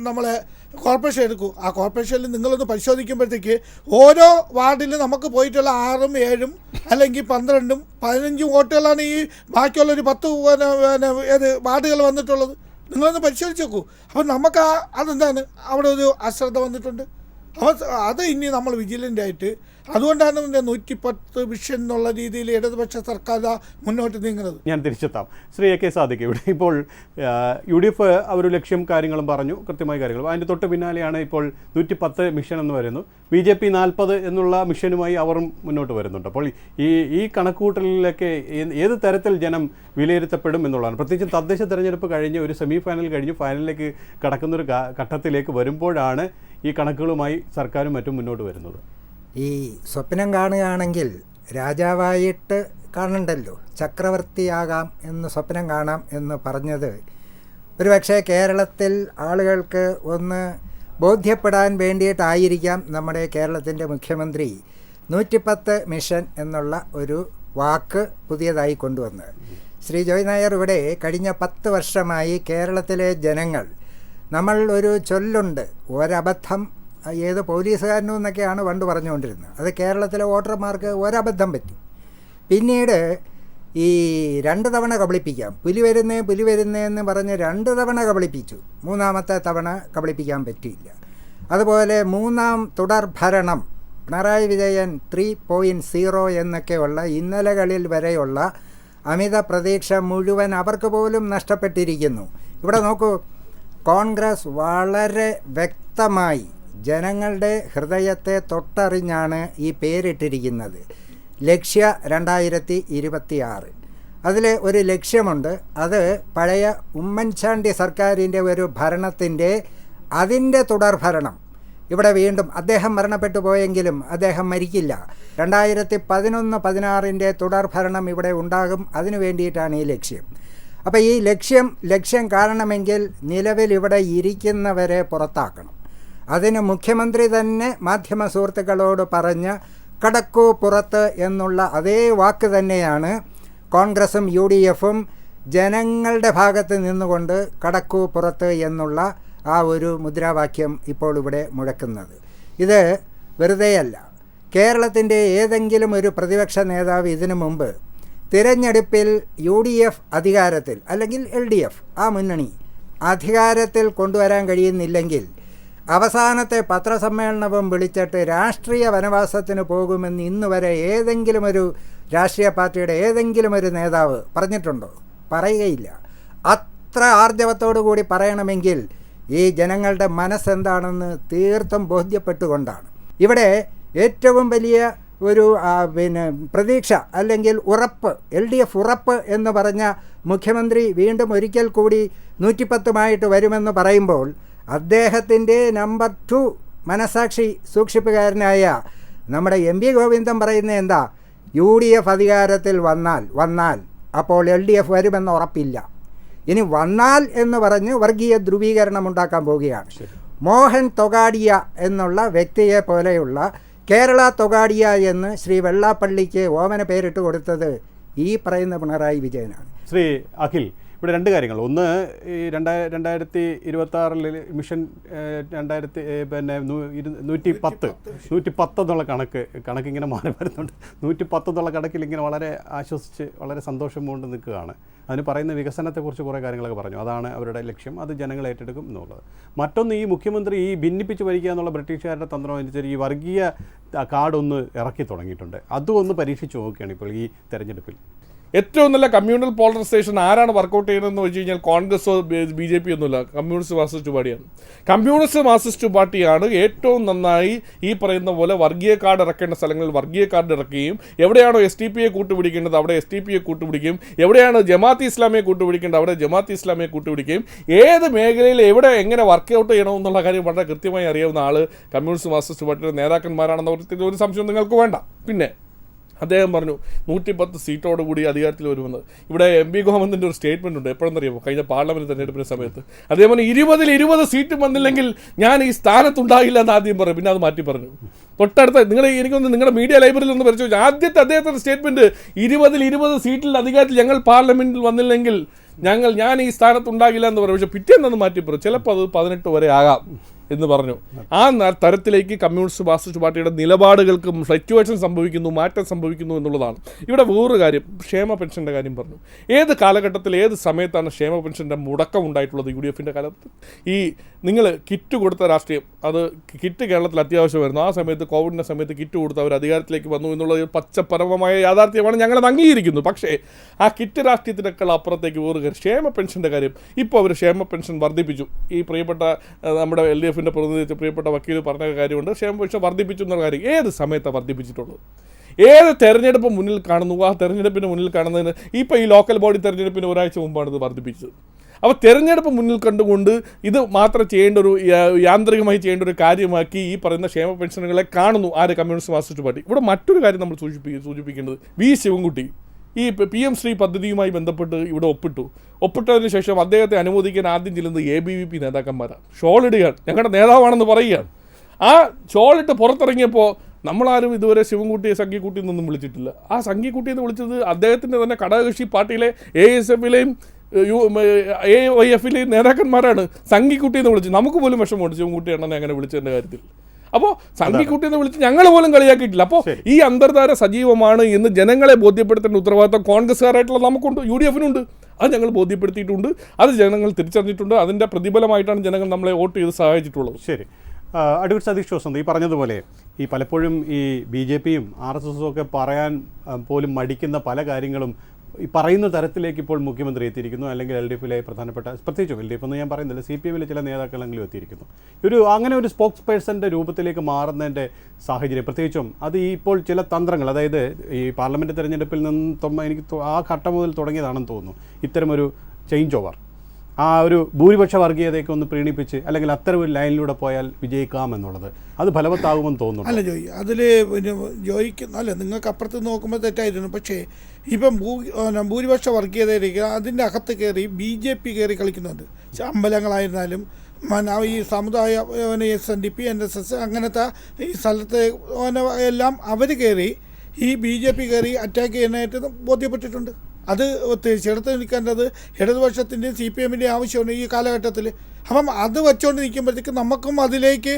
S3: നമ്മളെ കോർപ്പറേഷൻ എടുക്കൂ. ആ കോർപ്പറേഷനിൽ നിങ്ങളൊന്ന് പരിശോധിക്കുമ്പോഴത്തേക്ക് ഓരോ വാർഡിലും നമുക്ക് പോയിട്ടുള്ള ആറും ഏഴും അല്ലെങ്കിൽ പന്ത്രണ്ടും പതിനഞ്ചും വോട്ടുകളാണ് ഈ ബാക്കിയുള്ള ഒരു പത്ത് പിന്നെ ഏത് വാർഡുകൾ വന്നിട്ടുള്ളത്. നിങ്ങളൊന്ന് പരിശോധിച്ച് നോക്കൂ. അപ്പം നമുക്ക് ആ അതെന്താണ്? അവിടെ ഒരു അശ്രദ്ധ വന്നിട്ടുണ്ട്. അത് ഇനി നമ്മൾ വിജിലന്റ് ആയിട്ട്. അതുകൊണ്ടാണ് ഇതിന്റെ നൂറ്റിപ്പത്ത് വിഷൻ എന്നുള്ള രീതിയിൽ ഇടതുപക്ഷ സർക്കാർ മുന്നോട്ട് നീങ്ങുന്നത്.
S1: ഞാൻ തിരിച്ചെത്താം. ശ്രീ എ കെ സാദിക്ക് ഇവിടെ ഇപ്പോൾ യു ഡി എഫ് ഒരു ലക്ഷ്യം കാര്യങ്ങളും പറഞ്ഞു കൃത്യമായ കാര്യങ്ങളും. അതിന്റെ തൊട്ട് പിന്നാലെയാണ് ഇപ്പോൾ നൂറ്റി പത്ത് മിഷൻ എന്ന് പറയുന്നു ബി ജെ പി നാൽപ്പത് എന്നുള്ള മിഷനുമായി അവരും മുന്നോട്ട് വരുന്നുണ്ട്. അപ്പോൾ ഈ ഈ കണക്കുകൂട്ടലിലൊക്കെ ഏത് തരത്തിൽ ജനം വിലയിരുത്തപ്പെടും എന്നുള്ളതാണ്. പ്രത്യേകിച്ച് തദ്ദേശ തെരഞ്ഞെടുപ്പ് കഴിഞ്ഞ് ഒരു സെമി ഫൈനൽ കഴിഞ്ഞ് ഫൈനലിലേക്ക് കടക്കുന്നൊരു ഘട്ടത്തിലേക്ക് വരുമ്പോഴാണ് ഈ കണക്കുകളുമായി സർക്കാരും മറ്റും മുന്നോട്ട് വരുന്നത്.
S4: ഈ സ്വപ്നം കാണുകയാണെങ്കിൽ രാജാവായിട്ട് കാണണ്ടല്ലോ. ചക്രവർത്തിയാകാം എന്ന് സ്വപ്നം കാണാം എന്ന് പറഞ്ഞത്. ഒരുപക്ഷെ കേരളത്തിൽ ആളുകൾക്ക് ഒന്ന് ബോധ്യപ്പെടാൻ വേണ്ടിയിട്ടായിരിക്കാം നമ്മുടെ കേരളത്തിന്റെ മുഖ്യമന്ത്രി നൂറ്റിപ്പത്ത് മിഷൻ എന്നുള്ള ഒരു വാക്ക് പുതിയതായി കൊണ്ടുവന്നത്. ശ്രീ ജോയ് നായർ ഇവിടെ കഴിഞ്ഞ പത്ത് വർഷമായി കേരളത്തിലെ ജനങ്ങൾ നമ്മൾ ഒരു ചൊല്ലുണ്ട് ഒരബദ്ധം ഏത് പോലീസുകാരനും എന്നൊക്കെയാണ് പണ്ട് പറഞ്ഞുകൊണ്ടിരുന്നത്. അത് കേരളത്തിലെ വോട്ടർമാർക്ക് ഒരബദ്ധം പറ്റി. പിന്നീട് ഈ രണ്ട് തവണ കബളിപ്പിക്കാം. പുലി വരുന്നേ പുലി വരുന്നേ എന്ന് പറഞ്ഞ് രണ്ട് തവണ കബളിപ്പിച്ചു. മൂന്നാമത്തെ തവണ കബളിപ്പിക്കാൻ പറ്റിയില്ല. അതുപോലെ മൂന്നാം തുടർ ഭരണം Pinarayi Vijayan three point zero എന്നൊക്കെയുള്ള ഇന്നലകളിൽ വരെയുള്ള അമിത പ്രതീക്ഷ മുഴുവൻ അവർക്ക് പോലും നഷ്ടപ്പെട്ടിരിക്കുന്നു. ഇവിടെ നോക്കൂ കോൺഗ്രസ് വളരെ വ്യക്തമായി ജനങ്ങളുടെ ഹൃദയത്തെ തൊട്ടറിഞ്ഞാണ് ഈ പേരിട്ടിരിക്കുന്നത്. ലക്ഷ്യ രണ്ടായിരത്തി ഇരുപത്തി ആറ് അതിൽ ഒരു ലക്ഷ്യമുണ്ട്. അത് പഴയ ഉമ്മൻചാണ്ടി സർക്കാരിന്റെ ഒരു ഭരണത്തിന്റെ അതിന്റെ തുടർഭരണം ഇവിടെ വീണ്ടും അദ്ദേഹം മരണപ്പെട്ടു പോയെങ്കിലും അദ്ദേഹം മരിക്കില്ല. രണ്ടായിരത്തി പതിനൊന്ന് പതിനാറിന്റെ തുടർഭരണം ഇവിടെ ഉണ്ടാകും. അതിനു വേണ്ടിയിട്ടാണ് ഈ ലക്ഷ്യം. അപ്പോൾ ഈ ലക്ഷ്യം ലക്ഷ്യം കാണണമെങ്കിൽ നിലവിൽ ഇവിടെ ഇരിക്കുന്നവരെ പുറത്താക്കണം. അതിന് മുഖ്യമന്ത്രി തന്നെ മാധ്യമ സുഹൃത്തുക്കളോട് പറഞ്ഞ് കടക്കൂ പുറത്ത് എന്നുള്ള അതേ വാക്ക് തന്നെയാണ് കോൺഗ്രസും യു ഡി എഫും ജനങ്ങളുടെ ഭാഗത്ത് നിന്നുകൊണ്ട് കടക്കൂ പുറത്ത് എന്നുള്ള ആ ഒരു മുദ്രാവാക്യം ഇപ്പോൾ ഇവിടെ മുഴക്കുന്നത്. ഇത് വെറുതെയല്ല. കേരളത്തിന്റെ ഏതെങ്കിലും ഒരു പ്രതിപക്ഷ നേതാവ് ഇതിനു മുമ്പ് തിരഞ്ഞെടുപ്പിൽ യു ഡി എഫ് അധികാരത്തിൽ അല്ലെങ്കിൽ എൽ ഡി എഫ് ആ മുന്നണി അധികാരത്തിൽ കൊണ്ടുവരാൻ കഴിയുന്നില്ലെങ്കിൽ അവസാനത്തെ പത്രസമ്മേളനവും വിളിച്ചിട്ട് രാഷ്ട്രീയ വനവാസത്തിന് പോകുമെന്ന് ഇന്ന് വരെ ഏതെങ്കിലും ഒരു രാഷ്ട്രീയ പാർട്ടിയുടെ ഏതെങ്കിലും ഒരു നേതാവ് പറഞ്ഞിട്ടുണ്ടോ? പറയുകയില്ല. അത്ര ആർജവത്തോടു കൂടി പറയണമെങ്കിൽ ഈ ജനങ്ങളുടെ മനസ്സെന്താണെന്ന് തീർത്തും ബോധ്യപ്പെട്ടുകൊണ്ടാണ്. ഇവിടെ ഏറ്റവും വലിയ ഒരു പിന്നെ പ്രതീക്ഷ അല്ലെങ്കിൽ ഉറപ്പ് എൽ ഡി എഫ് ഉറപ്പ് എന്ന് പറഞ്ഞ മുഖ്യമന്ത്രി വീണ്ടും ഒരിക്കൽ കൂടി നൂറ്റിപ്പത്തുമായിട്ട് വരുമെന്ന് പറയുമ്പോൾ അദ്ദേഹത്തിന്റെ നമ്പർ ടു മനസാക്ഷി സൂക്ഷിപ്പുകാരനായ നമ്മുടെ എം പി ഗോവിന്ദൻ പറയുന്നത് എന്താ? യു ഡി എഫ് അധികാരത്തിൽ വന്നാൽ വന്നാൽ അപ്പോൾ എൽ ഡി എഫ് വരുമെന്ന് ഉറപ്പില്ല. ഇനി വന്നാൽ എന്ന് പറഞ്ഞ് വർഗീയ ധ്രുവീകരണം ഉണ്ടാക്കാൻ പോവുകയാണ്. മോഹൻ തൊഗാഡിയ എന്നുള്ള വ്യക്തിയെ പോലെയുള്ള കേരള തൊഗാഡിയ എന്ന് ശ്രീ വെള്ളാപ്പള്ളിക്ക് ഓമന പേരിട്ട് കൊടുത്തത് ഈ പറയുന്ന പിണറായി വിജയനാണ്.
S1: ശ്രീ അഖിൽ ഇവിടെ രണ്ട് കാര്യങ്ങൾ. ഒന്ന് ഈ രണ്ടായ രണ്ടായിരത്തി ഇരുപത്തി ആറിൽ മിഷൻ രണ്ടായിരത്തി പിന്നെ നൂറ്റി പത്ത് നൂറ്റി പത്ത് എന്നുള്ള കണക്ക് കണക്ക് ഇങ്ങനെ മാറി വരുന്നുണ്ട്. നൂറ്റി പത്ത് എന്നുള്ള കണക്കിൽ ഇങ്ങനെ വളരെ ആശ്വസിച്ച് വളരെ സന്തോഷം കൊണ്ട് നിൽക്കുകയാണ്. അതിന് പറയുന്ന വികസനത്തെക്കുറിച്ച് കുറേ കാര്യങ്ങളൊക്കെ പറഞ്ഞു. അതാണ് അവരുടെ ലക്ഷ്യം. അത് ജനങ്ങൾ ഏറ്റെടുക്കും എന്നുള്ളത്. മറ്റൊന്ന് ഈ മുഖ്യമന്ത്രി ഈ ഭിന്നിപ്പിച്ച് ഭരിക്കുക എന്നുള്ള ബ്രിട്ടീഷുകാരുടെ തന്ത്രം അനുസരിച്ച് ഈ വർഗീയ കാർഡ് കാർഡൊന്ന് ഇറക്കി തുടങ്ങിയിട്ടുണ്ട്. അതും ഒന്ന് പരീക്ഷിച്ച് നോക്കുകയാണ് ഇപ്പോൾ ഈ തെരഞ്ഞെടുപ്പിൽ.
S2: ഏറ്റവും നല്ല കമ്മ്യൂണൽ പോളറൈസേഷൻ ആരാണ് വർക്കൗട്ട് ചെയ്യുന്നതെന്ന് വെച്ച് കഴിഞ്ഞാൽ കോൺഗ്രസോ ബി ജെ പി ഒന്നുമില്ല. കമ്മ്യൂണിസ്റ്റ് മാർസിസ്റ്റ് പാർട്ടിയാണ് കമ്മ്യൂണിസ്റ്റ് മാർസിസ്റ്റ് പാർട്ടിയാണ് ഏറ്റവും നന്നായി ഈ പറയുന്ന പോലെ വർഗീയ കാർഡ് ഇറക്കേണ്ട സ്ഥലങ്ങളിൽ വർഗീയ കാർഡ് ഇറക്കുകയും എവിടെയാണോ എസ് ടി പിയെ കൂട്ടുപിടിക്കേണ്ടത് അവിടെ എസ് ടി പിയെ കൂട്ടുപിടിക്കും എവിടെയാണ് ജമാഅത്ത് ഇസ്ലാമിയെ കൂട്ടുപിടിക്കേണ്ടത് അവിടെ ജമാഅത്ത് ഇസ്ലാമിയെ കൂട്ടുപിടിക്കും ഏത് മേഖലയിൽ എവിടെ എങ്ങനെ വർക്കൗട്ട് ചെയ്യണമെന്നുള്ള കാര്യം വളരെ കൃത്യമായി അറിയാവുന്ന ആൾ കമ്മ്യൂണിസ്റ്റ് മാർസിസ്റ്റ് പാർട്ടിയുടെ നേതാക്കന്മാരാണെന്ന ഒരു- സംശയം നിങ്ങൾക്ക് വേണ്ട. പിന്നെ അദ്ദേഹം പറഞ്ഞു നൂറ്റിപ്പത്ത് സീറ്റോടുകൂടി അധികാരത്തിൽ വരുമെന്ന്. ഇവിടെ എം പി ഗോമന്തിന്റെ ഒരു സ്റ്റേറ്റ്മെന്റ് ഉണ്ട് എപ്പോഴെന്നറിയാമോ? കഴിഞ്ഞ പാർലമെന്റ് തെരഞ്ഞെടുപ്പിന്റെ സമയത്ത്. അദ്ദേഹം പറഞ്ഞു ഇരുപതിൽ ഇരുപത് സീറ്റ് വന്നില്ലെങ്കിൽ ഞാൻ ഈ സ്ഥാനത്തുണ്ടാകില്ല എന്ന് ആദ്യം പറഞ്ഞു പിന്നെ അത് മാറ്റി പറഞ്ഞു. തൊട്ടടുത്ത നിങ്ങൾ എനിക്കൊന്ന് നിങ്ങളുടെ മീഡിയ ലൈബ്രറിയിൽ ഒന്ന് പരിശോധിച്ചു. ആദ്യത്തെ അദ്ദേഹത്തിന്റെ സ്റ്റേറ്റ്മെന്റ് ഇരുപതിൽ ഇരുപത് സീറ്റിൽ അധികാരത്തിൽ ഞങ്ങൾ പാർലമെന്റിൽ വന്നില്ലെങ്കിൽ ഞങ്ങൾ ഞാൻ ഈ സ്ഥാനത്തുണ്ടാകില്ല എന്ന് പറഞ്ഞു. പക്ഷേ പിറ്റേന്നത് മാറ്റി പറഞ്ഞു. ചിലപ്പോൾ അത് പതിനെട്ട് വരെ ആകാം. എന്ന് പറഞ്ഞു. ആ തരത്തിലേക്ക് കമ്മ്യൂണിസ്റ്റ് മാർക്സിസ്റ്റ് പാർട്ടിയുടെ നിലപാടുകൾക്ക് ഫ്ലക്ച്വേഷൻ സംഭവിക്കുന്നു മാറ്റം സംഭവിക്കുന്നു എന്നുള്ളതാണ്. ഇവിടെ വേറൊരു കാര്യം ക്ഷേമ പെൻഷന്റെ കാര്യം പറഞ്ഞു. ഏത് കാലഘട്ടത്തിൽ ഏത് സമയത്താണ് ക്ഷേമ പെൻഷന്റെ മുടക്കം ഉണ്ടായിട്ടുള്ളത് യു ഡി എഫിന്റെ കാലത്ത് ഈ നിങ്ങൾ കിറ്റ് കൊടുത്ത രാഷ്ട്രീയം അത് കിറ്റ് കേരളത്തിൽ അത്യാവശ്യമായിരുന്നു. ആ സമയത്ത് കോവിഡിന്റെ സമയത്ത് കിറ്റ് കൊടുത്ത് അവർ അധികാരത്തിലേക്ക് വന്നു എന്നുള്ള പച്ചപരമമായ യാഥാർത്ഥ്യമാണ് ഞങ്ങളത് അംഗീകരിക്കുന്നു പക്ഷേ ആ കിറ്റ് രാഷ്ട്രീയത്തിനേക്കാൾ അപ്പുറത്തേക്ക് വേറൊരു കാര്യം ക്ഷേമ പെൻഷന്റെ കാര്യം. ഇപ്പോൾ അവർ ക്ഷേമ പെൻഷൻ വർദ്ധിപ്പിച്ചു. ഈ പ്രിയപ്പെട്ട നമ്മുടെ എൽ ഡി എഫിന്റെ പ്രതിനിധി പ്രിയപ്പെട്ട വക്കീൽ പറഞ്ഞ കാര്യമുണ്ട്. ക്ഷേമ പെൻഷൻ വർദ്ധിപ്പിച്ചു എന്നുള്ള കാര്യം ഏത് സമയത്താണ് വർദ്ധിപ്പിച്ചിട്ടുള്ളത്? ഏത് തെരഞ്ഞെടുപ്പ് മുന്നിൽ കാണുന്നു? ആ തെരഞ്ഞെടുപ്പിന് മുന്നിൽ കാണുന്നതിന് ഇപ്പോൾ ഈ ലോക്കൽ ബോഡി തെരഞ്ഞെടുപ്പിന് ഒരാഴ്ച മുമ്പാണ് ഇത് വർദ്ധിപ്പിച്ചത്. അപ്പോൾ തെരഞ്ഞെടുപ്പ് മുന്നിൽ കണ്ടുകൊണ്ട് ഇത് മാത്രം ചെയ്യേണ്ട ഒരു യാന്ത്രികമായി ചെയ്യേണ്ട ഒരു കാര്യമാക്കി ഈ പറയുന്ന ക്ഷേമ പെൻഷനുകളെ കാണുന്നു. ആര്? Communist master party. ഇവിടെ മറ്റൊരു കാര്യം നമ്മൾ സൂചിപ്പിക്കുക സൂചിപ്പിക്കേണ്ടത് വി. ശിവൻകുട്ടി. ഈ പി എം ശ്രീ പദ്ധതിയുമായി ബന്ധപ്പെട്ട് ഇവിടെ ഒപ്പിട്ടു. ഒപ്പിട്ടതിന് ശേഷം അദ്ദേഹത്തെ അനുമോദിക്കാൻ ആദ്യം ചെല്ലുന്നത് എ ബി വി പി നേതാക്കന്മാരാണ്. ഷോളിടുകയാണ് ഞങ്ങളുടെ നേതാവാണെന്ന് പറയുകയാണ്. ആ ഷോളിട്ട് പുറത്തിറങ്ങിയപ്പോൾ നമ്മളാരും ഇതുവരെ ശിവൻകുട്ടിയെ സംഘിക്കുട്ടി എന്നൊന്നും വിളിച്ചിട്ടില്ല. ആ സംഘിക്കുട്ടി എന്ന് വിളിച്ചത് അദ്ദേഹത്തിന്റെ തന്നെ ഘടകകക്ഷി പാർട്ടിയിലെ എ എസ് എഫിലെയും യു എ വൈ എഫിലെയും നേതാക്കന്മാരാണ് സംഘിക്കുട്ടി എന്ന് വിളിച്ചത്. നമുക്ക് പോലും വിഷമമുണ്ട് ശിവൻകുട്ടി എണ്ണനെ അങ്ങനെ വിളിച്ചതിന്റെ കാര്യത്തിൽ. അപ്പോൾ സംഘിക്കുട്ടി എന്ന് വിളിച്ച് ഞങ്ങൾ പോലും കളിയാക്കിയിട്ടില്ല. അപ്പോൾ ഈ അന്തർധാര സജീവമാണ് എന്ന് ജനങ്ങളെ ബോധ്യപ്പെടുത്തേണ്ട ഉത്തരവാദിത്തം കോൺഗ്രസ്സുകാരായിട്ടുള്ള നമുക്കുണ്ട് യു ഡി എഫിനുണ്ട് അത് ഞങ്ങൾ ബോധ്യപ്പെടുത്തിയിട്ടുണ്ട്. അത് ജനങ്ങൾ തിരിച്ചറിഞ്ഞിട്ടുണ്ട്. അതിന്റെ പ്രതിഫലമായിട്ടാണ് ജനങ്ങൾ നമ്മളെ വോട്ട് ചെയ്ത് സഹായിച്ചിട്ടുള്ളത്.
S1: ശരി. അഡ്വക്കേറ്റ് സതീഷ് ജോസഫ് ഈ പറഞ്ഞതുപോലെ ഈ പലപ്പോഴും ഈ ബി ജെ പിയും ആർ എസ് എസും ഒക്കെ പറയാൻ പോലും മടിക്കുന്ന പല കാര്യങ്ങളും ഈ പറയുന്ന തരത്തിലേക്ക് ഇപ്പോൾ മുഖ്യമന്ത്രി എത്തിയിരിക്കുന്നു അല്ലെങ്കിൽ എൽ ഡി എഫിലെ പ്രധാനപ്പെട്ട പ്രത്യേകിച്ചും എൽ ഡി എഫ് എന്ന് ഞാൻ പറയുന്നില്ല സി പി എമ്മിലെ ചില നേതാക്കളെങ്കിലും എത്തിയിരിക്കുന്നു. ഒരു അങ്ങനെ ഒരു സ്പോക്സ് പേഴ്സന്റെ രൂപത്തിലേക്ക് മാറുന്നതിന്റെ സാഹചര്യം പ്രത്യേകിച്ചും അത് ഇപ്പോൾ ചില തന്ത്രങ്ങൾ അതായത് ഈ പാർലമെന്റ് തിരഞ്ഞെടുപ്പിൽ നിന്ന് എനിക്ക് ആ ഘട്ടം മുതൽ തുടങ്ങിയതാണെന്ന് തോന്നുന്നു. ഇത്തരമൊരു ചേഞ്ച് ഓവർ ആ ഒരു ഭൂരിപക്ഷ വർഗീയതയൊക്കെ ഒന്ന് പ്രീണിപ്പിച്ച് അല്ലെങ്കിൽ അത്തരം ഒരു ലൈനിലൂടെ പോയാൽ വിജയിക്കാം എന്നുള്ളത്. അത് ഫലവത്താകുമെന്ന് തോന്നുന്നു
S3: അല്ല ജോയി അതിൽ പിന്നെ ജോയിക്ക് അല്ല നിങ്ങൾക്ക് അപ്പുറത്ത് നോക്കുമ്പോൾ തെറ്റായിരുന്നു. പക്ഷേ ഇപ്പം ഭൂ ഭൂരിപക്ഷ വർഗീയതയിലേക്ക് അതിന്റെ അകത്ത് കയറി ബി ജെ പി കയറി കളിക്കുന്നുണ്ട്. അമ്പലങ്ങളായിരുന്നാലും ഈ സമുദായ S N D P N S S അങ്ങനത്തെ ഈ സ്ഥലത്തെ എല്ലാം അവർ കയറി ഈ ബി ജെ പി കയറി അറ്റാക്ക് ചെയ്യാനായിട്ട് ബോധ്യപ്പെട്ടിട്ടുണ്ട്. അത് ചെറുത്ത് നിൽക്കേണ്ടത് ഇടതുപക്ഷത്തിന്റെയും സി പി എമ്മിന്റെയും ആവശ്യമാണ് ഈ കാലഘട്ടത്തിൽ. അപ്പം അത് വെച്ചുകൊണ്ട് നിൽക്കുമ്പോഴത്തേക്ക് നമുക്കും അതിലേക്ക്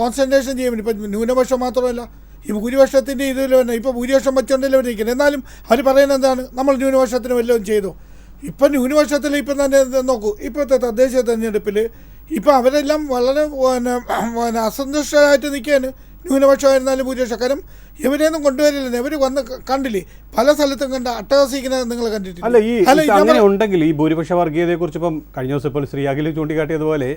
S3: കോൺസെൻട്രേഷൻ ചെയ്യാൻ വേണ്ടി ഇപ്പം ന്യൂനപക്ഷം മാത്രമല്ല ഈ ഭൂരിപക്ഷത്തിന്റെ ഇതിൽ തന്നെ ഇപ്പോൾ ഭൂരിപക്ഷം വെച്ചുകൊണ്ടല്ലേ അവർ നിൽക്കുന്നത്. എന്നാലും അവർ പറയുന്നത് എന്താണ്? നമ്മൾ ന്യൂനപക്ഷത്തിന് വല്ലതും ചെയ്തു. ഇപ്പം ന്യൂനപക്ഷത്തിൽ ഇപ്പം തന്നെ നോക്കൂ. ഇപ്പോഴത്തെ തദ്ദേശ തെരഞ്ഞെടുപ്പിൽ ഇപ്പം അവരെല്ലാം വളരെ പിന്നെ അസന്തുഷ്ടരായിട്ട് നിൽക്കുകയാണ്. ന്യൂനപക്ഷമായിരുന്നാലും കാരണം ഇവരെയൊന്നും കൊണ്ടുവരില്ല ഇവർ വന്ന് കണ്ടില്ലേ? പല സ്ഥലത്തും കണ്ട അട്ടഹസിക്കുന്നത് നിങ്ങൾ കണ്ടിട്ടില്ല?
S1: അല്ല ഈ അങ്ങനെ ഉണ്ടെങ്കിൽ ഈ ഭൂരിപക്ഷ വർഗീയതയെക്കുറിച്ച് ഇപ്പം കഴിഞ്ഞ ദിവസം ഇപ്പോൾ ശ്രീ അഖിൽ ചൂണ്ടിക്കാട്ടിയതുപോലെ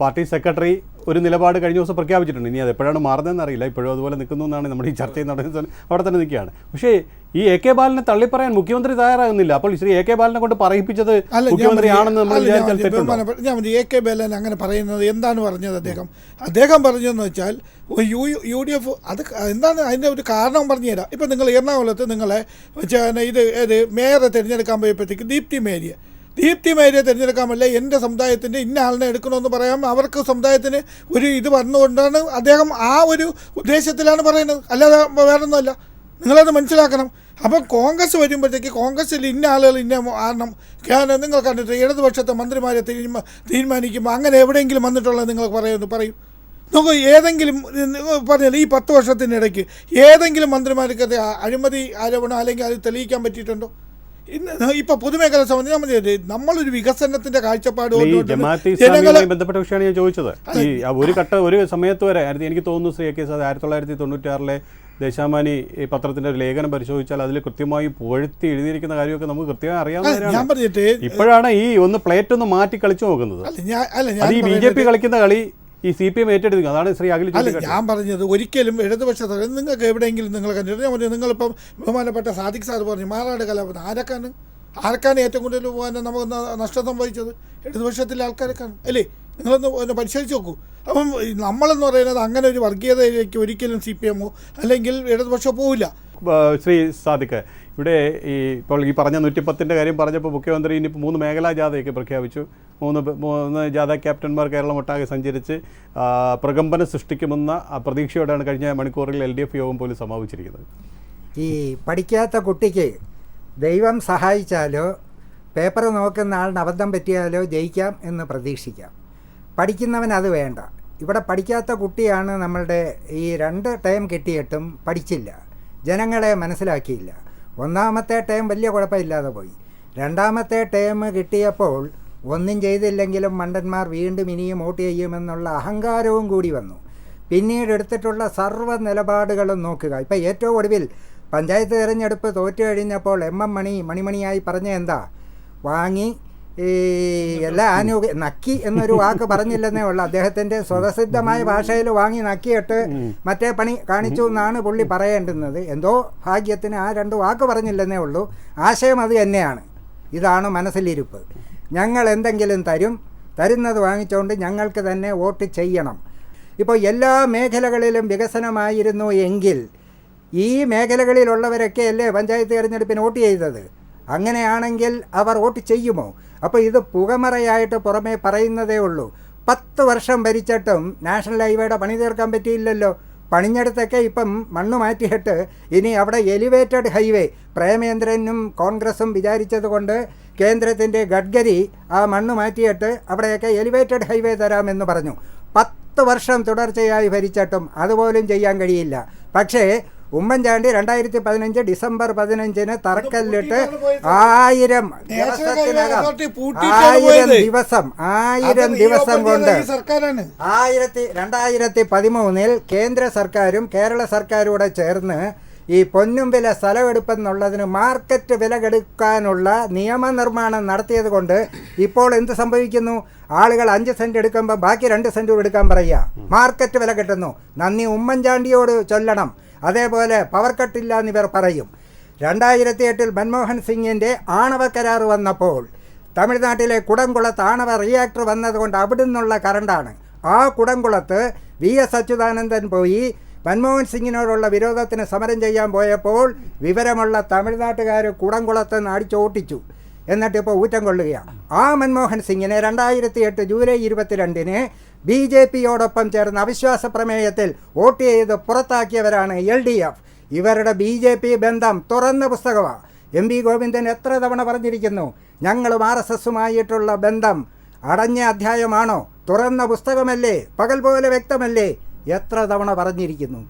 S1: പാർട്ടി സെക്രട്ടറി ഒരു നിലപാട് കഴിഞ്ഞ ദിവസം പ്രഖ്യാപിച്ചിട്ടുണ്ട്. ഇനി അത് എപ്പോഴാണ് മാറുന്നതെന്ന് അറിയില്ല. ഇപ്പോഴും അതുപോലെ നിൽക്കുന്നു എന്നാണ് നമ്മുടെ ഈ ചർച്ചയിൽ നടക്കുന്നത് അവിടെ തന്നെ നിൽക്കുകയാണ്. പക്ഷേ ഈ എ കെ ബാലനെ തള്ളിപ്പറയാൻ മുഖ്യമന്ത്രി തയ്യാറാകുന്നില്ല. അപ്പോൾ ശ്രീ എ കെ ബാലനെ കൊണ്ട് പറയിപ്പിച്ചത് മുഖ്യമന്ത്രിയാണെന്ന് നമ്മൾ
S3: ഞാൻ എ കെ ബാലൻ അങ്ങനെ പറയുന്നത് എന്താണ് പറഞ്ഞത് അദ്ദേഹം? അദ്ദേഹം പറഞ്ഞതെന്ന് വെച്ചാൽ യു യു ഡി എഫ് അത് എന്താണ് എന്താണ് അതിന്റെ ഒരു കാരണം പറഞ്ഞുതരാം. ഇപ്പം നിങ്ങൾ എറണാകുളത്ത് നിങ്ങളെ ഇത് ഏത് മേയറെ തിരഞ്ഞെടുക്കാൻ പോയപ്പോഴത്തേക്ക് ദീപ്തി മേരിയ. ദീപ്തി മേരിയെ തിരഞ്ഞെടുക്കാൻ പറ്റില്ല എന്റെ സമുദായത്തിന്റെ ഇന്ന ആളിനെ എടുക്കണമെന്ന് പറയാം. അവർക്ക് സമുദായത്തിന് ഒരു ഇത് വന്നുകൊണ്ടാണ് അദ്ദേഹം ആ ഒരു ഉദ്ദേശത്തിലാണ് പറയുന്നത്. അല്ലാതെ വേറൊന്നുമല്ല. നിങ്ങളത് മനസ്സിലാക്കണം. അപ്പം കോൺഗ്രസ് വരുമ്പോഴത്തേക്ക് കോൺഗ്രസ്സിൽ ഇന്ന ആളുകൾ ഇന്ന കാരണം കാരണം നിങ്ങൾ കണ്ടിട്ട് ഇടതുപക്ഷത്തെ മന്ത്രിമാരെ തീരുമാ തീരുമാനിക്കുമ്പോൾ അങ്ങനെ എവിടെയെങ്കിലും വന്നിട്ടുള്ളത് നിങ്ങൾ പറയുന്നു പറയും. നമുക്ക് ഏതെങ്കിലും പറഞ്ഞാൽ ഈ പത്ത് വർഷത്തിനിടയ്ക്ക് ഏതെങ്കിലും മന്ത്രിമാർക്ക് അത് അഴിമതി ആരോപണം അല്ലെങ്കിൽ അത് തെളിയിക്കാൻ പറ്റിയിട്ടുണ്ടോ? ഇന്ന് ഇപ്പൊ പൊതുമേഖല സംബന്ധിച്ച് നമ്മൾ നമ്മളൊരു വികസനത്തിന്റെ കാഴ്ചപ്പാട്
S1: ബന്ധപ്പെട്ട വിഷയമാണ് ഞാൻ ചോദിച്ചത്. ഈ ഒരു ഘട്ട ഒരു സമയത്ത് വരെ എനിക്ക് തോന്നുന്നു ശ്രീ കെ സാദ് ആയിരത്തി തൊള്ളായിരത്തി തൊണ്ണൂറ്റാറിലെ ദേശാമാനി ഈ പത്രത്തിന്റെ ഒരു ലേഖനം പരിശോധിച്ചാൽ അതിൽ കൃത്യമായി പുകഴ്ത്തി എഴുതിയിരിക്കുന്ന കാര്യമൊക്കെ നമുക്ക് കൃത്യമായി
S3: അറിയാവുന്ന ഞാൻ പറഞ്ഞിട്ട്
S1: ഇപ്പോഴാണ് ഈ ഒന്ന് പ്ലേറ്റ് ഒന്ന് മാറ്റി കളിച്ചു നോക്കുന്നത്. അത് ഈ ബി ജെ പി കളിക്കുന്ന കളി ഈ സി പി എം ഏറ്റെടുക്കുക. അതാണ് ശ്രീ അഖിൽ
S3: അല്ല ഞാൻ പറഞ്ഞത് ഒരിക്കലും ഇടതുപക്ഷ നിങ്ങൾക്ക് എവിടെയെങ്കിലും നിങ്ങൾ കണ്ടിട്ട് ഞാൻ പറഞ്ഞു നിങ്ങളിപ്പം ബഹുമാനപ്പെട്ട സാദിഖ് സാർ പറഞ്ഞു മാറാട് കലാപം. ആരൊക്കെയാണ് ആർക്കാണ് ഏറ്റവും കൂടുതൽ നമുക്ക് നഷ്ടം സംഭവിച്ചത്? ഇടതുപക്ഷത്തിലെ ആൾക്കാരൊക്കെയാണ് അല്ലേ? നിങ്ങളൊന്ന് ഒന്ന് പരിശോധിച്ച് നോക്കൂ. അപ്പം നമ്മളെന്ന് പറയുന്നത് അങ്ങനെ ഒരു വർഗീയതയിലേക്ക് ഒരിക്കലും സി പി എമ്മോ അല്ലെങ്കിൽ ഇടതുപക്ഷം പോവില്ല.
S1: ശ്രീ സാദിഖ് ഇവിടെ ഈ ഇപ്പോൾ ഈ പറഞ്ഞ നൂറ്റിപ്പത്തിന്റെ കാര്യം പറഞ്ഞപ്പോൾ മുഖ്യമന്ത്രി ഇനിയിപ്പോൾ മൂന്ന് മേഖലാ ജാഥയൊക്കെ പ്രഖ്യാപിച്ചു. മൂന്ന് മൂന്ന് ജാഥ ക്യാപ്റ്റന്മാർ കേരളം ഒട്ടാകെ സഞ്ചരിച്ച് പ്രകമ്പനം സൃഷ്ടിക്കുമെന്ന പ്രതീക്ഷയോടെയാണ് കഴിഞ്ഞ മണിക്കൂറിൽ എൽ ഡി എഫ് യോഗം പോലും സമാപിച്ചിരിക്കുന്നത്.
S4: ഈ പഠിക്കാത്ത കുട്ടിക്ക് ദൈവം സഹായിച്ചാലോ പേപ്പർ നോക്കുന്ന ആളിന് അബദ്ധം പറ്റിയാലോ ജയിക്കാം എന്ന് പ്രതീക്ഷിക്കാം. പഠിക്കുന്നവൻ അത് വേണ്ട. ഇവിടെ പഠിക്കാത്ത കുട്ടിയാണ് നമ്മളുടെ ഈ രണ്ട് ടൈം കിട്ടിയിട്ടും പഠിച്ചില്ല. ജനങ്ങളെ മനസ്സിലാക്കിയില്ല. ഒന്നാമത്തെ ടേം വലിയ കുഴപ്പമില്ലാതെ പോയി. രണ്ടാമത്തെ ടേം കിട്ടിയപ്പോൾ ഒന്നും ചെയ്തില്ലെങ്കിലും മണ്ടന്മാർ വീണ്ടും ഇനിയും വോട്ട് ചെയ്യുമെന്നുള്ള അഹങ്കാരവും കൂടി വന്നു. പിന്നീട് എടുത്തിട്ടുള്ള സർവ നിലപാടുകളും നോക്കുക. ഇപ്പം ഏറ്റവും ഒടുവിൽ പഞ്ചായത്ത് തിരഞ്ഞെടുപ്പ് തോറ്റു കഴിഞ്ഞപ്പോൾ എം എം മണി മണിമണിയായി പറഞ്ഞ എന്താ? വാങ്ങി ഈ എല്ലാ ആനുകൂല്യ നക്കി എന്നൊരു വാക്ക് പറഞ്ഞില്ലെന്നേ ഉള്ളു. അദ്ദേഹത്തിന്റെ സ്വതസിദ്ധമായ ഭാഷയിൽ വാങ്ങി നക്കിയിട്ട് മറ്റേ പണി കാണിച്ചു എന്നാണ് പുള്ളി പറയേണ്ടുന്നത്. എന്തോ ഭാഗ്യത്തിന് ആ രണ്ട് വാക്ക് പറഞ്ഞില്ലെന്നേ ഉള്ളൂ. ആശയം അത് തന്നെയാണ്. ഇതാണ് മനസ്സിലിരിപ്പ്. ഞങ്ങൾ എന്തെങ്കിലും തരും തരുന്നത് വാങ്ങിച്ചുകൊണ്ട് ഞങ്ങൾക്ക് തന്നെ വോട്ട് ചെയ്യണം. ഇപ്പോൾ എല്ലാ മേഖലകളിലും വികസനമായിരുന്നു എങ്കിൽ ഈ മേഖലകളിലുള്ളവരൊക്കെ അല്ലേ പഞ്ചായത്ത് തിരഞ്ഞെടുപ്പിന് വോട്ട് ചെയ്തത്? അങ്ങനെയാണെങ്കിൽ അവർ വോട്ട് ചെയ്യുമോ? അപ്പോൾ ഇത് പുകമറയായിട്ട് പുറമേ പറയുന്നതേ ഉള്ളൂ. പത്ത് വർഷം ഭരിച്ചിട്ടും നാഷണൽ ഹൈവേയുടെ പണി തീർക്കാൻ പറ്റിയില്ലല്ലോ. പണിഞ്ഞെടുത്തൊക്കെ ഇപ്പം മണ്ണ് മാറ്റിയിട്ട് ഇനി അവിടെ എലിവേറ്റഡ് ഹൈവേ പ്രേമേന്ദ്രനും കോൺഗ്രസും വിചാരിച്ചത് കൊണ്ട് കേന്ദ്രത്തിന്റെ ഗഡ്കരി ആ മണ്ണ് മാറ്റിയിട്ട് അവിടെയൊക്കെ എലിവേറ്റഡ് ഹൈവേ തരാമെന്ന് പറഞ്ഞു. പത്ത് വർഷം തുടർച്ചയായി ഭരിച്ചിട്ടും അതുപോലും ചെയ്യാൻ കഴിയില്ല. പക്ഷേ ഉമ്മൻചാണ്ടി രണ്ടായിരത്തി പതിനഞ്ച് ഡിസംബർ പതിനഞ്ചിന് തറക്കല്ലിട്ട് ആയിരം ദിവസത്തിനകം ആയിരം. ദിവസം ആയിരം ദിവസം കൊണ്ട് ആയിരത്തി രണ്ടായിരത്തി പതിമൂന്നിൽ കേന്ദ്ര സർക്കാരും കേരള സർക്കാരും കൂടെ ചേർന്ന് ഈ പൊന്നും വില സ്ഥലമെടുപ്പെന്നുള്ളതിന് മാർക്കറ്റ് വില കെടുക്കാനുള്ള നിയമനിർമ്മാണം നടത്തിയത് കൊണ്ട് ഇപ്പോൾ എന്ത് സംഭവിക്കുന്നു? ആളുകൾ അഞ്ച് സെന്റ് എടുക്കുമ്പോൾ ബാക്കി രണ്ട് സെന്റ് എടുക്കാൻ പറയുക. മാർക്കറ്റ് വില കിട്ടുന്നു. നന്ദി ഉമ്മൻചാണ്ടിയോട് ചൊല്ലണം. അതേപോലെ പവർ കട്ടില്ല എന്നിവർ പറയും. രണ്ടായിരത്തി എട്ടിൽ മൻമോഹൻ സിംഗിന്റെ ആണവ കരാർ വന്നപ്പോൾ തമിഴ്നാട്ടിലെ കുടംകുളത്ത് ആണവ റിയാക്ടർ വന്നതുകൊണ്ട് അവിടെ നിന്നുള്ള കറണ്ടാണ്. ആ കുടംകുളത്ത് വി എസ് അച്യുതാനന്ദൻ പോയി മൻമോഹൻ സിംഗിനോടുള്ള വിരോധത്തിന് സമരം ചെയ്യാൻ പോയപ്പോൾ വിവരമുള്ള തമിഴ്നാട്ടുകാർ കുടംകുളത്ത് നിന്ന് അടിച്ചോട്ടിച്ചു എന്നിട്ട് ഇപ്പോൾ ഊറ്റം കൊള്ളുകയാണ്. ആ മൻമോഹൻ സിംഗിനെ രണ്ടായിരത്തി എട്ട് ജൂലൈ ഇരുപത്തിരണ്ടിന് ബി ജെ പിയോടൊപ്പം ചേർന്ന് അവിശ്വാസ പ്രമേയത്തിൽ വോട്ട് ചെയ്ത് പുറത്താക്കിയവരാണ് എൽ ഡി എഫ്. ഇവരുടെ ബി ജെ പി ബന്ധം തുറന്ന പുസ്തകമാണ് എം വി ഗോവിന്ദൻ എത്ര തവണ പറഞ്ഞിരിക്കുന്നു ഞങ്ങളും ആർ എസ് എസുമായിട്ടുള്ള ബന്ധം അടഞ്ഞ അധ്യായമാണോ? തുറന്ന പുസ്തകമല്ലേ? പകൽ പോലെ വ്യക്തമല്ലേ? എത്ര തവണ പറഞ്ഞിരിക്കുന്നു.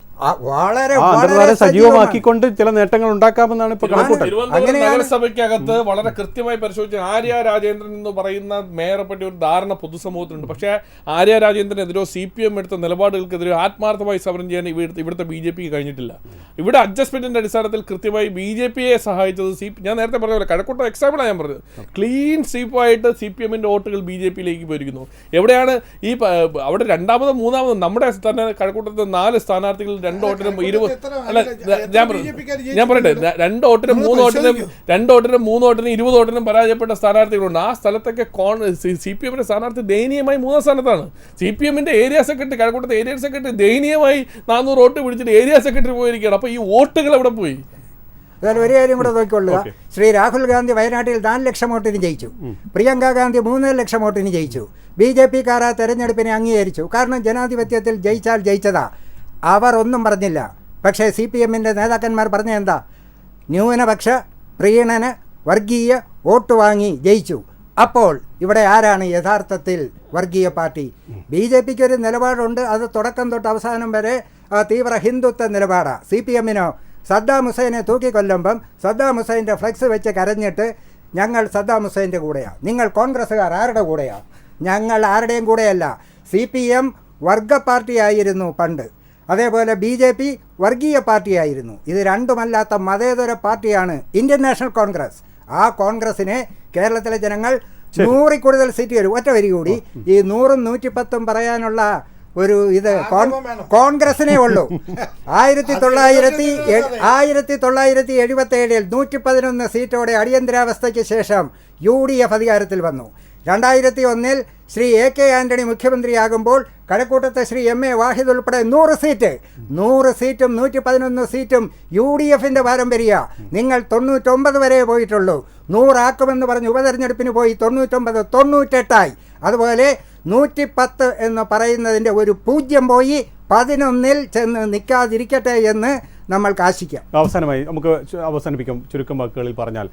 S4: വളരെ വളരെ.
S1: സജീവമാക്കിക്കൊണ്ട് ചില നേട്ടങ്ങൾ ഉണ്ടാക്കാമെന്നാണ് ഇപ്പൊ കണക്കൂട്ടൽ.
S2: നഗരസഭയ്ക്കകത്ത് വളരെ കൃത്യമായി പരിശോധിച്ച് ആര്യ രാജേന്ദ്രൻ എന്ന് പറയുന്ന മേയറെ പറ്റി ഒരു ധാരണ പൊതുസമൂഹത്തിനുണ്ട് പക്ഷേ ആര്യ രാജേന്ദ്രനെതിരോ സി പി എം എടുത്ത നിലപാടുകൾക്കെതിരെ ആത്മാർത്ഥമായി സമരം ചെയ്യാൻ ഇവിടുത്തെ ഇവിടുത്തെ ബി ജെ പിക്ക് കഴിഞ്ഞിട്ടില്ല. ഇവിടെ അഡ്ജസ്റ്റ്മെന്റിന്റെ അടിസ്ഥാനത്തിൽ കൃത്യമായി ബി ജെ പിയെ സഹായിച്ചത് സി ഞാൻ നേരത്തെ പറഞ്ഞ പോലെ കഴക്കൂട്ടം എക്സാമ്പിളാണ് ഞാൻ പറഞ്ഞത്. ക്ലീൻ സ്വീപ്പായിട്ട് സി പി എമ്മിന്റെ വോട്ടുകൾ ബി ജെ പിയിലേക്ക് പോയിരിക്കുന്നു. എവിടെയാണ് ഈ അവിടെ രണ്ടാമതും മൂന്നാമതും നമ്മുടെ തന്നെ കഴക്കൂട്ടത്തെ നാല് സ്ഥാനാർത്ഥികൾ രണ്ട് വോട്ടിനും ഇരുപത് അല്ല ഞാൻ പറഞ്ഞു ഞാൻ പറയട്ടെ രണ്ട് വോട്ടിനും മൂന്ന് വോട്ടിനും രണ്ട് വോട്ടിനും മൂന്ന് വോട്ടിനും ഇരുപത് വോട്ടിനും പരാജയപ്പെട്ട സ്ഥാനാർത്ഥികളുണ്ട്. ആ സ്ഥലത്തൊക്കെ കോൺ സി പി എമ്മിന്റെ സ്ഥാനാർത്ഥി ദയനീയമായി മൂന്നാം സ്ഥാനത്താണ്. സി പി എമ്മിന്റെ ഏരിയ സെക്രട്ടറി കഴക്കൂട്ടത്തെ ഏരിയ സെക്രട്ടറി ദയനീയമായി നാനൂറ് വോട്ട് പിടിച്ചിട്ട് ഏരിയ സെക്രട്ടറി പോയിരിക്കുകയാണ്. അപ്പോൾ ഈ വോട്ടുകൾ എവിടെ പോയി?
S4: എന്നാൽ ഒരു കാര്യം കൂടെ നോക്കിക്കൊള്ളുക. ശ്രീ രാഹുൽ ഗാന്ധി വയനാട്ടിൽ നാല് ലക്ഷം വോട്ടിന് ജയിച്ചു. പ്രിയങ്ക ഗാന്ധി മൂന്നര ലക്ഷം വോട്ടിന് ജയിച്ചു. ബി ജെ പിക്കാർ ആ തെരഞ്ഞെടുപ്പിനെ അംഗീകരിച്ചു. കാരണം ജനാധിപത്യത്തിൽ ജയിച്ചാൽ ജയിച്ചതാ. അവർ ഒന്നും പറഞ്ഞില്ല. പക്ഷേ സി പി എമ്മിന്റെ നേതാക്കന്മാർ പറഞ്ഞ എന്താ? ന്യൂനപക്ഷ പ്രീണന വർഗീയ വോട്ട് വാങ്ങി ജയിച്ചു. അപ്പോൾ ഇവിടെ ആരാണ് യഥാർത്ഥത്തിൽ വർഗീയ പാർട്ടി? ബി ജെ പിക്ക് ഒരു നിലപാടുണ്ട്. അത് തുടക്കം തൊട്ട് അവസാനം വരെ തീവ്ര ഹിന്ദുത്വ നിലപാടാണ് സി പി എമ്മിനോ സദ്ദാം ഹുസൈനെ തൂക്കിക്കൊല്ലുമ്പം സദ്ദാം ഹുസൈന്റെ ഫ്ലെക്സ് വെച്ച് കരഞ്ഞിട്ട് ഞങ്ങൾ സദ്ദാം ഹുസൈന്റെ കൂടെയാണ് നിങ്ങൾ കോൺഗ്രസ്സുകാർ ആരുടെ കൂടെയാണ് ഞങ്ങൾ ആരുടെയും കൂടെയല്ല. സി പി എം വർഗ പാർട്ടിയായിരുന്നു പണ്ട്. അതേപോലെ ബി ജെ പി വർഗീയ പാർട്ടിയായിരുന്നു. ഇത് രണ്ടുമല്ലാത്ത മതേതര പാർട്ടിയാണ് ഇന്ത്യൻ നാഷണൽ കോൺഗ്രസ്. ആ കോൺഗ്രസിനെ കേരളത്തിലെ ജനങ്ങൾ നൂറിൽ കൂടുതൽ സീറ്റ് വരും. ഒറ്റ വരി കൂടി. ഈ നൂറും നൂറ്റിപ്പത്തും പറയാനുള്ള ഒരു ഇത് കോൺഗ്രസിനെ ഉള്ളൂ. ആയിരത്തി തൊള്ളായിരത്തി ആയിരത്തി തൊള്ളായിരത്തി എഴുപത്തി ഏഴിൽ നൂറ്റി പതിനൊന്ന് സീറ്റോടെ അടിയന്തരാവസ്ഥയ്ക്ക് ശേഷം യു ഡി എഫ് അധികാരത്തിൽ വന്നു. രണ്ടായിരത്തി ഒന്നിൽ ശ്രീ എ കെ ആന്റണി മുഖ്യമന്ത്രിയാകുമ്പോൾ കഴക്കൂട്ടത്തെ ശ്രീ എം എ വാഹിദ് ഉൾപ്പെടെ നൂറ് സീറ്റ്. നൂറ് സീറ്റും നൂറ്റി പതിനൊന്ന് സീറ്റും യു ഡി എഫിന്റെ പാരമ്പര്യ. നിങ്ങൾ തൊണ്ണൂറ്റൊമ്പത് വരെ പോയിട്ടുള്ളൂ. നൂറാക്കുമെന്ന് പറഞ്ഞ് ഉപതെരഞ്ഞെടുപ്പിന് പോയി തൊണ്ണൂറ്റൊമ്പത് തൊണ്ണൂറ്റെട്ടായി. അതുപോലെ നൂറ്റിപ്പത്ത് എന്ന് പറയുന്നതിന്റെ ഒരു പൂജ്യം പോയി പതിനൊന്നിൽ ചെന്ന് നിൽക്കാതിരിക്കട്ടെ എന്ന് നമ്മൾക്ക് ആശിക്കാം.
S1: അവസാനമായി നമുക്ക് അവസാനിപ്പിക്കാം. ചുരുക്കം വാക്കുകളിൽ പറഞ്ഞാൽ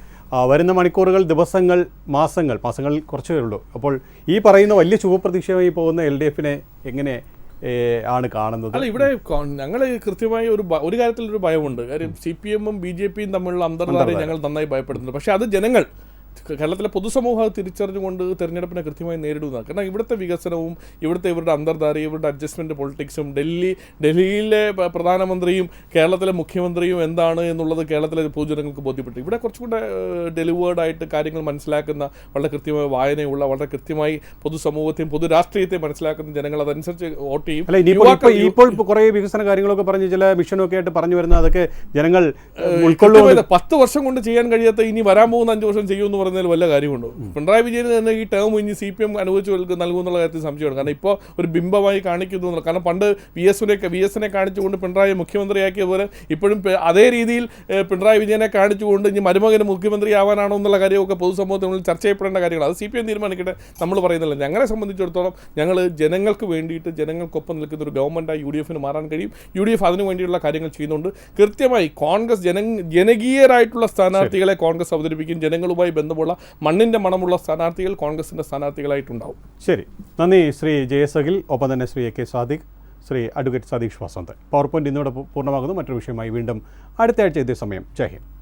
S1: വരുന്ന മണിക്കൂറുകൾ ദിവസങ്ങൾ മാസങ്ങൾ മാസങ്ങൾ കുറച്ചേ ഉള്ളൂ. അപ്പോൾ ഈ പറയുന്ന വലിയ ശുഭപ്രതീക്ഷയായി പോകുന്ന എൽ ഡി എഫിനെ എങ്ങനെ ആണ് കാണുന്നത്?
S2: അല്ല ഇവിടെ ഞങ്ങൾ കൃത്യമായി ഒരു ഒരു കാര്യത്തിൽ ഒരു ഭയമുണ്ട്. കാര്യം സി പി എമ്മും ബി ജെ പിയും തമ്മിലുള്ള അന്തർധാരയെ ഞങ്ങൾ നന്നായി ഭയപ്പെടുന്നുണ്ട് പക്ഷേ അത് ജനങ്ങൾ കേരളത്തിലെ പൊതുസമൂഹം അത് തിരിച്ചറിഞ്ഞുകൊണ്ട് തെരഞ്ഞെടുപ്പിനെ കൃത്യമായി നേരിടുന്നതാണ്. കാരണം ഇവിടുത്തെ വികസനവും ഇവിടുത്തെ ഇവരുടെ അന്തർധാരയും ഇവരുടെ അഡ്ജസ്റ്റ്മെന്റ് പൊളിറ്റിക്സും ഡൽഹി ഡൽഹിയിലെ പ്രധാനമന്ത്രിയും കേരളത്തിലെ മുഖ്യമന്ത്രിയും എന്താണ് എന്നുള്ളത് കേരളത്തിലെ പൊതുജനങ്ങൾക്ക് ബോധ്യപ്പെട്ടു. ഇവിടെ കുറച്ചുകൂടെ ഡെലിവേർഡ് ആയിട്ട് കാര്യങ്ങൾ മനസ്സിലാക്കുന്ന വളരെ കൃത്യമായ വായനയുള്ള വളരെ കൃത്യമായി പൊതുസമൂഹത്തെയും പൊതുരാഷ്ട്രീയത്തെയും മനസ്സിലാക്കുന്ന ജനങ്ങൾ അതനുസരിച്ച് വോട്ട് ചെയ്യും.
S1: ഇപ്പോൾ കുറേ വികസന കാര്യങ്ങളൊക്കെ പറഞ്ഞ് ചില മിഷനൊക്കെ ആയിട്ട് പറഞ്ഞു വരുന്ന അതൊക്കെ ജനങ്ങൾ
S2: പത്ത് വർഷം കൊണ്ട് ചെയ്യാൻ കഴിയാത്ത ഇനി വരാൻ പോകുന്ന അഞ്ച് വർഷം ചെയ്യുമെന്ന് പറയുന്നതിൽ വല്ല കാര്യമുണ്ടോ? പിണറായി വിജയൻ തന്നെ ഈ ടേം ഇനി സി പി എം അനുവദിച്ചു നൽകുമെന്നുള്ള കാര്യത്തിൽ സംശയമാണ് കാരണം ഇപ്പോൾ ഒരു ബിംബമായി കാണിക്കുന്നു കാരണം പണ്ട് വി എസിനെ വി എസിനെ കാണിച്ചുകൊണ്ട് പിണറായി മുഖ്യമന്ത്രിയാക്കിയ പോലെ ഇപ്പോഴും അതേ രീതിയിൽ പിണറായി വിജയനെ കാണിച്ചുകൊണ്ട് ഇനി മരുമകന് മുഖ്യമന്ത്രിയാവാനാണോ എന്നുള്ള കാര്യമൊക്കെ പൊതുസമൂഹത്തിൽ ചർച്ച ചെയ്യപ്പെടേണ്ട കാര്യങ്ങൾ അത് സി പി എം തീരുമാനിക്കട്ടെ നമ്മൾ പറയുന്നില്ല. ഞങ്ങളെ സംബന്ധിച്ചിടത്തോളം ഞങ്ങൾ ജനങ്ങൾക്ക് വേണ്ടിയിട്ട് ജനങ്ങൾക്കൊപ്പം നിൽക്കുന്ന ഒരു ഗവൺമെന്റായി യു ഡി എഫിന് മാറാൻ കഴിയും. യു ഡി എഫ് അതിനു വേണ്ടിയുള്ള കാര്യങ്ങൾ ചെയ്യുന്നുണ്ട്. കൃത്യമായി കോൺഗ്രസ് ജന ജനകീയരായിട്ടുള്ള സ്ഥാനാർത്ഥികളെ കോൺഗ്രസ് അവതരിപ്പിക്കും. ജനങ്ങളുമായി ബന്ധമുള്ള മണ്ണിന്റെ മണമുള്ള സ്ഥാനാർത്ഥികൾ കോൺഗ്രസിന്റെ സ്ഥാനാർത്ഥികളായിട്ടുണ്ടാവും.
S1: ശരി. നന്ദി ശ്രീ ജയസഖിൽ. ഒപ്പം തന്നെ Shri A K Sadiq Shri advocate Satheesh Vasanth power point ഇന്നിവിടെ പൂർണമാകുന്നു. മറ്റൊരു വിഷയമായി വീണ്ടും അടുത്ത ആഴ്ച ഇതേ സമയം. ജയ്